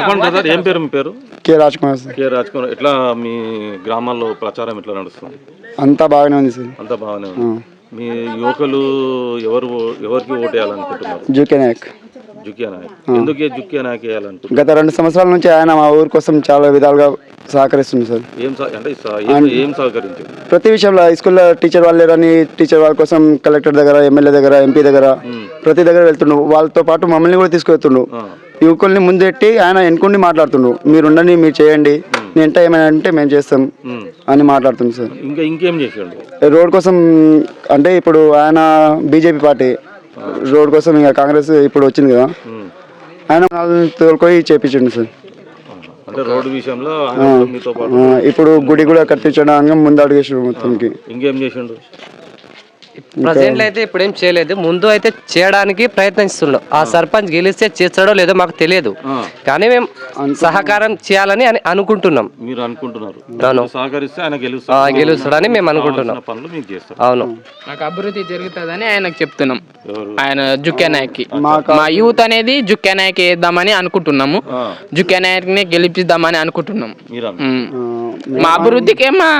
చెప్పండి బ్రదర్ ఏం పేరు మీ పేరు? K Raj Kumar sir. K Raj Kumar ఎట్లా మీ గ్రామాల్లో ప్రచారం ఎట్లా నడుస్తుంది? అంతా బాగానే ఉంది సార్. అంతా బాగానే ఉంది. మీ యువకులు ఎవరు ఎవరికి ఓటు వేయాలనుకుంటున్నారు? జూకే నాయక్. జుకియా నాయక్. ఎందుకు జుకియా నాయక్ వేయాలనుకుంటున్నారు? గత రెండు సంవత్సరాల నుంచి ఆయన మా ఊరి కోసం చాలా విధాలుగా సహకరిస్తుంది సార్. ఏం సహ- అంటే సహ- ఏం ఏం సహకరించారు? ప్రతి విషయంలో హై స్కూల్లో టీచర్ వాళ్ళు లేరని టీచర్ వాళ్ళ కోసం కలెక్టర్ దగ్గర ఎమ్మెల్యే దగ్గర ఎంపీ దగ్గర ప్రతి దగ్గర వెళ్తుండు. వాళ్ళతో పాటు మమ్మల్ని కూడా తీసుకువెళ్తుండు. యువకుల్ని ముందెట్టి ఆయన ఎన్నుకుండి మాట్లాడుతుండు. మీరు ఉండండి మీరు చేయండి. నేను ఏమైనా అంటే మేము చేస్తాం. అని మాట్లాడుతుంది సార్. ఇంకా ఇంకేం చేసాడు? రోడ్ కోసం అంటే ఇప్పుడు ఆయన బీజేపీ పార్టీ రోడ్ కోసం ఇంకా కాంగ్రెస్ ఇప్పుడు వచ్చింది కదా. ఆయన తోలుకొని చేపించండి సార్. రోడ్డు విషయంలో ఇప్పుడు గుడి కూడా కట్టించడానికి ముందు అడిగేసాడు మొత్తంకి ఇంకేం చేసిండు? ప్రజెంట్ అయితే ఇప్పుడు ఏం చేయలేదు. ముందు అయితే చేయడానికి ప్రయత్నిస్తున్నాం ఆ సర్పంచ్ గెలిస్తే చేస్తాడో లేదో మాకు తెలియదు. కానీ మేము సహకారం చేయాలని అని అనుకుంటున్నాం. మీరు అనుకుంటున్నారు. అవును. సహకరిస్తే ఆయన ఆ, గెలుస్తారు గెలుస్తాడని మేము అనుకుంటున్నాం. కావాల్సిన పనులు మీకు చేస్తారు. అవును. మాకు అభివృద్ధి జరుగుతుందని ఆయనకు చెప్తున్నాం? ఆయన జుక్కే నాయక్కి. మా యూత్ అనేది జుక్కే నాయక్ వేద్దామని అనుకుంటున్నాము. ఆ, జుక్కే నాయక్ని గెలిపిద్దామని అనుకుంటున్నాం. మా అభివృద్ధికే మా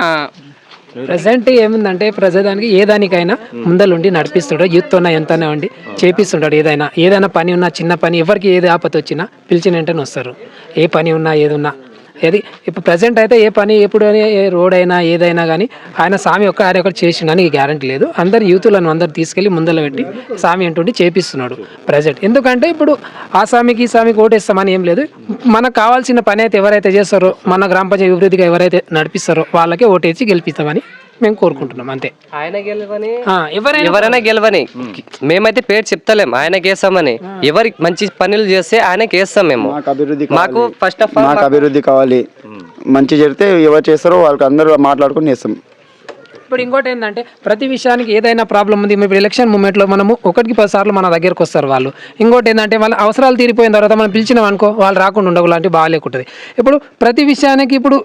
ప్రజెంట్ ఏముందంటే ప్రజాదానికి ఏ దానికైనా ముందలుండి నడిపిస్తాడు యూత్ ఉన్న ఎంతనే ఉండి చేపిస్తుంటాడు ఏదైనా. ఏదైనా పని ఉన్నా చిన్న పని ఎవరికి ఏది ఆపత వచ్చినా పిలిచిన వెంటనే వస్తారు. ఏ పని ఉన్నా ఏది ఉన్నా ఏది? ఇప్పుడు ప్రజెంట్ అయితే ఏ పని ఎప్పుడు అని ఏ రోడ్ అయినా ఏదైనా కానీ ఆయన స్వామి ఒక్క ఆయన ఒకటి చేసిండని గ్యారంటీ లేదు. అందరు యూతులను అందరు తీసుకెళ్ళి ముందర పెట్టి స్వామి అంటుండి చేపిస్తున్నాడు ప్రజెంట్ ఎందుకంటే ఇప్పుడు ఆ స్వామికి ఈ స్వామికి ఓటేస్తామని ఏం లేదు. మనకు కావాల్సిన పని అయితే ఎవరైతే చేస్తారో మన గ్రామ పంచాయతీ అభివృద్ధిగా ఎవరైతే నడిపిస్తారో వాళ్ళకే ఓటేసి గెలిపిస్తామని మేము కోరుకుంటున్నాం అంతే. ఆయన గెలవని ఎవరైనా ఎవరైనా గెలవని. మేమైతే పేరు చెప్తలేం ఆయనకి వేస్తామని ఎవరి మంచి పనులు చేస్తే ఆయనకి వేస్తాం మేము. మాకు అభివృద్ధి మాకు కావాలి. ఫస్ట్ ఆఫ్ ఆల్ మాకు అభివృద్ధి కావాలి. మంచి జరిగితే ఎవరు చేస్తారో వాళ్ళకి అందరూ మాట్లాడుకుని చేస్తాం. ఇప్పుడు ఇంకోటి ఏంటంటే ప్రతి విషయానికి ఏదైనా ప్రాబ్లం ఉంది ఇప్పుడు ఎలక్షన్ మూమెంట్లో మనము ఒకటికి పది సార్లు మన దగ్గరకు వస్తారు వాళ్ళు. ఇంకోటి ఏంటంటే వాళ్ళ అవసరాలు తీరిపోయిన తర్వాత మనం పిలిచినాం అనుకో వాళ్ళు రాకుండా ఉండవు లాంటి బాగాలేకుంటుంది ఇప్పుడు ప్రతి విషయానికి ఇప్పుడు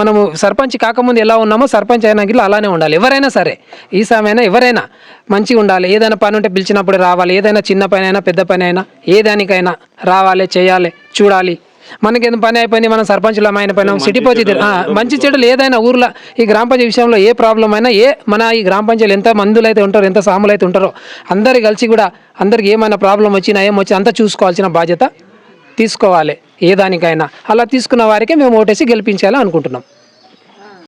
మనము సర్పంచ్ కాకముందు ఎలా ఉన్నామో సర్పంచ్ అయినా గిట్లా అలానే ఉండాలి. ఎవరైనా సరే ఈ సమయమైనా ఎవరైనా మంచిగా ఉండాలి. ఏదైనా పని ఉంటే పిలిచినప్పుడు రావాలి. ఏదైనా చిన్న పని అయినా పెద్ద పని అయినా ఏ దానికైనా రావాలి చేయాలి చూడాలి. మనకి ఏదో పని అయిపోయింది? మనం సర్పంచులం అయిన పైన సిటీ పంచాయతీ మంచి చెడులు ఏదైనా ఊర్లో ఈ గ్రామ పంచాయతీ విషయంలో ఏ ప్రాబ్లం అయినా ఏ మన ఈ గ్రామ పంచాయతీలు ఎంత మందులు అయితే ఉంటారో ఎంత సాములు అయితే ఉంటారో అందరు కలిసి కూడా అందరికి ఏమైనా ప్రాబ్లం వచ్చినా ఏం వచ్చి అంతా చూసుకోవాల్సిన బాధ్యత తీసుకోవాలి. ఏ దానికైనా. అలా తీసుకున్న వారికి మేము ఓటేసి గెలిపించాలి అనుకుంటున్నాం.